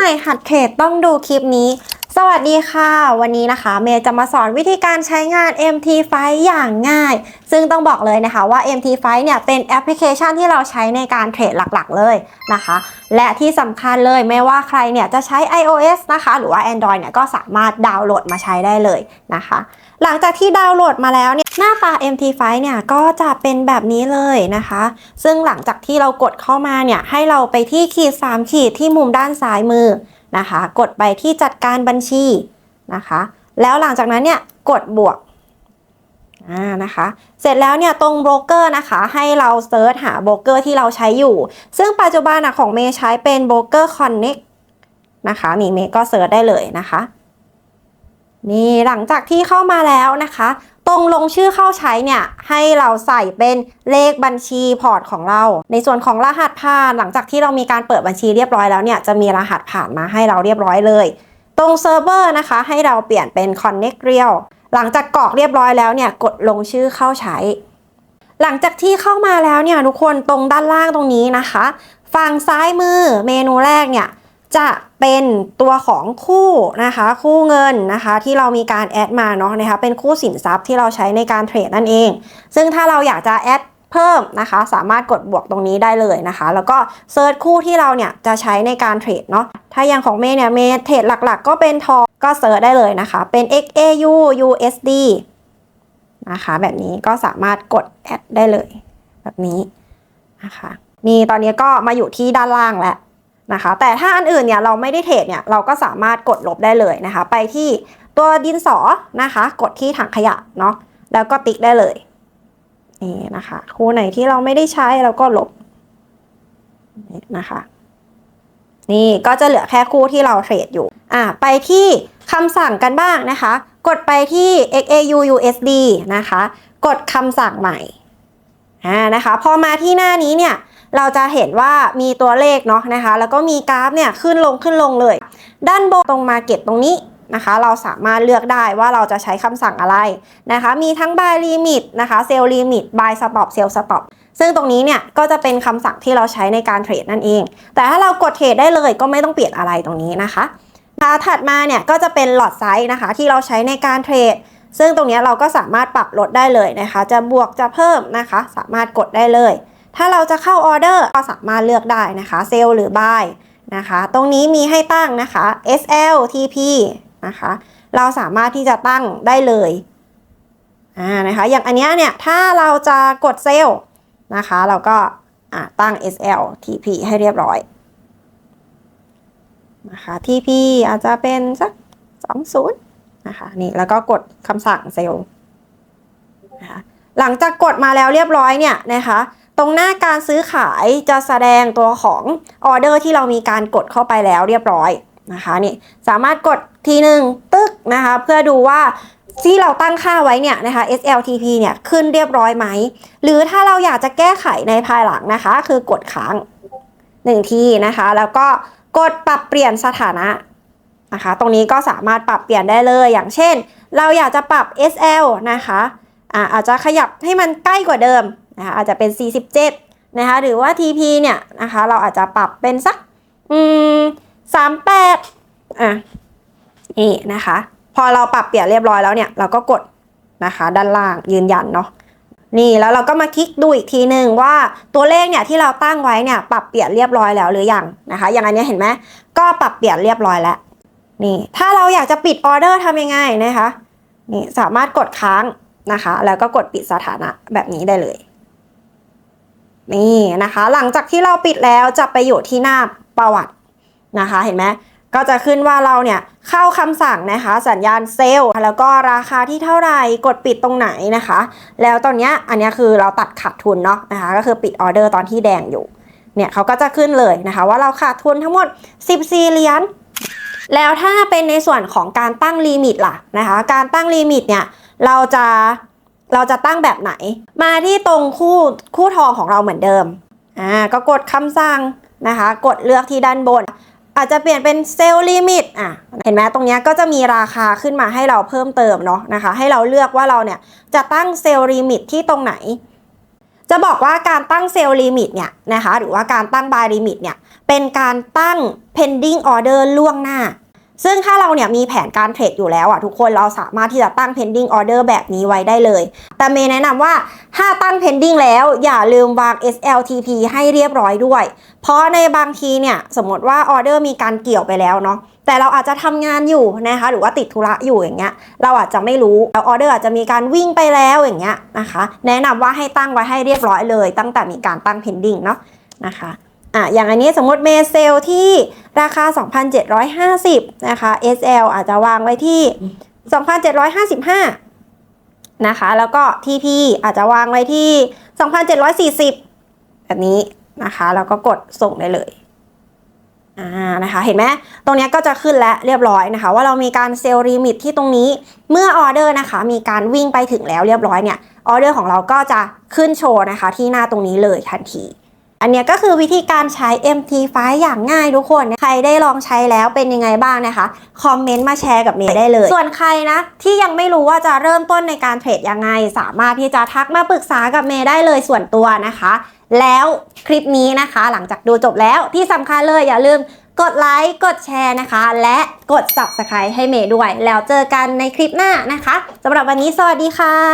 ม่หัดเทรดต้องดูคลิปนี้ วัสดีค่ะ วันนี้นะคะ เมย์จะมาสอนวิธีการใช้งาน MT5 อย่างง่าย ซึ่งต้องบอกเลยนะคะว่า MT5 เนี่ยเป็นแอปพลิเคชันที่เราใช้ในการเทรดหลักๆเลยนะคะ และที่สำคัญเลยไม่ว่าใครเนี่ยจะใช้ iOS นะคะ หรือว่า Android เนี่ยก็สามารถดาวน์โหลดมาใช้ได้เลยนะคะ หลังจากที่ดาวน์โหลดมาแล้วเนี่ยหน้าตา MT5 เนี่ยก็จะเป็นแบบนี้เลยนะคะ ซึ่งหลังจากที่เรากดเข้ามาเนี่ยให้เราไปที่ขีด3ขีดที่มุมด้านซ้ายมือ นะคะ กดไปที่จัดการบัญชีนะคะ แล้วหลังจากนั้นเนี่ยกดบวกนะคะ เสร็จแล้วเนี่ยตรงโบรกเกอร์นะคะ ให้เราเซิร์ชหาโบรกเกอร์ที่เราใช้อยู่ ซึ่งปัจจุบันนะของเมย์ใช้เป็นโบรกเกอร์คอนเน็กนะคะนี่เมย์ก็เซิร์ชได้เลยนะคะ นี่หลังจากที่เข้ามาแล้วนะคะ ตรงลงชื่อเข้าใช้เนี่ยให้เราใส่เป็นเลขบัญชีพอร์ตของเรา ในส่วนของรหัสผ่าน หลังจากที่เรามีการเปิดบัญชีเรียบร้อยแล้วเนี่ยจะมีรหัสผ่านมาให้เราเรียบร้อยเลย ตรงเซิร์ฟเวอร์นะคะ ให้เราเปลี่ยนเป็น Connect Real หลังจากกรอกเรียบร้อยแล้วเนี่ยกดลงชื่อเข้าใช้ หลังจากที่เข้ามาแล้วเนี่ยทุกคนตรงด้านล่างตรงนี้นะคะ ฝั่งซ้ายมือเมนูแรกเนี่ย จะเป็นตัวของคู่นะคะ คู่เงินนะคะ ที่เรามีการแอดมาเนาะนะคะ เป็นคู่สินทรัพย์ที่เราใช้ในการเทรดนั่นเอง ซึ่งถ้าเราอยากจะแอดเพิ่มนะคะ สามารถกดบวกตรงนี้ได้เลยนะคะ แล้วก็เซิร์ชคู่ที่เราเนี่ยจะใช้ในการเทรดเนาะถ้าอย่างของเมย์เนี่ยเมย์เทรดหลักๆ ก็เป็นทองก็เซิร์ชได้เลยนะคะ เป็น XAU USD นะคะแบบนี้ก็สามารถกดแอดได้เลย แบบนี้นะคะ มีตอนนี้ก็มาอยู่ที่ด้านล่างแล้ว นะคะ แต่ถ้าอันอื่นเนี่ยเราไม่ได้เทรดเนี่ยเราก็สามารถกดลบได้เลยนะคะ ไปที่ตัวดินสอนะคะ กดที่ถังขยะเนาะแล้วก็ติ๊กได้เลยนี่นะคะ คู่ไหนที่เราไม่ได้ใช้เราก็ลบนี่นะคะ นี่ก็จะเหลือแค่คู่ที่เราเทรดอยู่อะไปที่คำสั่งกันบ้างนะคะ กดไปที่ XAU USD นะคะ กดคำสั่งใหม่อ่านะคะ พอมาที่หน้านี้เนี่ย เราจะเห็นว่ามีตัวเลขเนาะนะคะ แล้วก็มีกราฟเนี่ยขึ้นลงขึ้นลงเลย ด้านบนตรงมาเก็ตตรงนี้นะคะ เราสามารถเลือกได้ว่าเราจะใช้คำสั่งอะไรนะคะ มีทั้ง buy limit นะคะ sell limit buy stop sell stop ซึ่งตรงนี้เนี่ยก็จะเป็นคำสั่งที่เราใช้ในการเทรดนั่นเอง แต่ถ้าเรากดเทรดได้เลยก็ไม่ต้องเปลี่ยนอะไรตรงนี้นะคะถัดมาเนี่ยก็จะเป็นหลอดไซส์นะคะ ที่เราใช้ในการเทรด ซึ่งตรงนี้เราก็สามารถปรับลดได้เลยนะคะ จะบวกจะเพิ่มนะคะ สามารถกดได้เลย ถ้าเราจะเข้าออเดอร์ก็สามารถเลือกได้นะคะเซลหรือ buy นะคะ ตรงนี้มีให้ตั้งนะคะ SL TP นะคะ เราสามารถที่จะตั้งได้เลยอ่านะคะ อย่างอันนี้เนี่ยถ้าเราจะกดเซลนะคะ เราก็ตั้ง SL TP ให้เรียบร้อยนะคะ TP อาจจะเป็นสัก 20นะคะนี่แล้วก็กดคำสั่งเซลนะคะหลังจากกดมาแล้วเรียบร้อยเนี่ยนะคะ ตรงหน้าการซื้อขายจะแสดงตัวของออเดอร์ที่เรามีการกดเข้าไปแล้วเรียบร้อยนะคะนี่สามารถกดทีหนึ่งตึกนะคะเพื่อดูว่าที่เราตั้งค่าไว้เนี่ยนะคะ SLTP เนี่ยขึ้นเรียบร้อยไหม หรือถ้าเราอยากจะแก้ไขในภายหลังนะคะ คือกดค้างหนึ่งทีนะคะ แล้วก็กดปรับเปลี่ยนสถานะนะคะ ตรงนี้ก็สามารถปรับเปลี่ยนได้เลย อย่างเช่น เราอยากจะปรับ SL นะคะอ่าอาจจะขยับให้มันใกล้กว่าเดิม นะคะอาจจะเป็น 47นะคะหรือว่า TP เนี่ยนะคะเราอาจจะปรับเป็นสักอืม38อะนี่นะคะ พอเราปรับเปลี่ยนเรียบร้อยแล้วเนี่ยเราก็กดนะคะด้านล่างยืนยันเนาะนี่แล้วเราก็มาคลิกดูอีกทีหนึ่งว่าตัวเลขเนี่ยที่เราตั้งไว้เนี่ยปรับเปลี่ยนเรียบร้อยแล้วหรือยังนะคะ อย่างอันนี้เห็นไหมก็ปรับเปลี่ยนเรียบร้อยแล้วนี่ถ้าเราอยากจะปิดออเดอร์ทำยังไงนะคะนี่สามารถกดค้างนะคะ แล้วก็กดปิดสถานะแบบนี้ได้เลย นี่นะคะ หลังจากที่เราปิดแล้วจะไปอยู่ที่หน้าประวัตินะคะ เห็นไหมก็จะขึ้นว่าเราเนี่ยเข้าคำสั่งนะคะ สัญญาณเซลล์แล้วก็ราคาที่เท่าไหร่กดปิดตรงไหนนะคะ แล้วตอนนี้อันนี้คือเราตัดขาดทุนเนาะนะคะ ก็คือปิดออเดอร์ตอนที่แดงอยู่เนี่ยเขาก็จะขึ้นเลยนะคะ ว่าเราขาดทุนทั้งหมด 14 เหรียญแล้วถ้าเป็นในส่วนของการตั้งลิมิตล่ะนะคะ การตั้งลิมิตเนี่ยเราจะ เราจะตั้งแบบไหน มาที่ตรงคู่คู่ทองของเราเหมือนเดิมอ่าก็กดคำสั่งนะคะ กดเลือกที่ด้านบน อาจจะเปลี่ยนเป็นเซลล์ลิมิตอะเห็นไหมตรงนี้ก็จะมีราคาขึ้นมาให้เราเพิ่มเติมเนาะนะคะ ให้เราเลือกว่าเราเนี่ยจะตั้งเซลล์ลิมิตที่ตรงไหน จะบอกว่าการตั้งเซลล์ลิมิตเนี่ยนะคะหรือว่าการตั้งบายลิมิตเนี่ยเป็นการตั้ง pending order ล่วงหน้า ซึ่งถ้าเราเนี่ยมีแผนการเทรดอยู่แล้วอะทุกคนเราสามารถที่จะตั้ง pending order แบบนี้ไว้ได้เลย แต่เมย์แนะนำว่าถ้าตั้ง pending แล้วอย่าลืมวาง SLTP ให้เรียบร้อยด้วย เพราะในบางทีเนี่ยสมมติว่าออเดอร์มีการเกี่ยวไปแล้วเนาะแต่เราอาจจะทำงานอยู่นะคะหรือว่าติดธุระอยู่อย่างเงี้ยเราอาจจะไม่รู้แล้วออเดอร์อาจจะมีการวิ่งไปแล้วอย่างเงี้ยนะคะ แนะนำว่าให้ตั้งไว้ให้เรียบร้อยเลย ตั้งแต่มีการตั้ง pending เนาะนะคะ อะอย่างอันนี้สมมติเมเซลที่ราคา 2,750 นะคะ SL อาจจะวางไว้ที่ 2,755 นะคะ แล้วก็ TP อาจจะวางไว้ที่ 2,740 แบบนี้นะคะ แล้วก็กดส่งได้เลยอ่านะคะ เห็นไหมตรงนี้ก็จะขึ้นแล้วเรียบร้อยนะคะ ว่าเรามีการเซลล์ลิมิตที่ตรงนี้ เมื่อออเดอร์นะคะ มีการวิ่งไปถึงแล้วเรียบร้อยเนี่ย ออเดอร์ของเราก็จะขึ้นโชว์นะคะ ที่หน้าตรงนี้เลยทันที อันนี้ก็คือวิธีการใช้ MT5 อย่างง่ายทุกคน ใครได้ลองใช้แล้วเป็นยังไงบ้างนะคะ คอมเมนต์มาแชร์กับเมย์ได้เลย ส่วนใครนะ ที่ยังไม่รู้ว่าจะเริ่มต้นในการเทรดยังไง สามารถที่จะทักมาปรึกษากับเมย์ได้เลยส่วนตัวนะคะ แล้วคลิปนี้นะคะ หลังจากดูจบแล้วที่สำคัญเลยอย่าลืมกดไลค์กดแชร์นะคะ และกด subscribe ให้เมย์ด้วย แล้วเจอกันในคลิปหน้านะคะสำหรับวันนี้สวัสดีค่ะ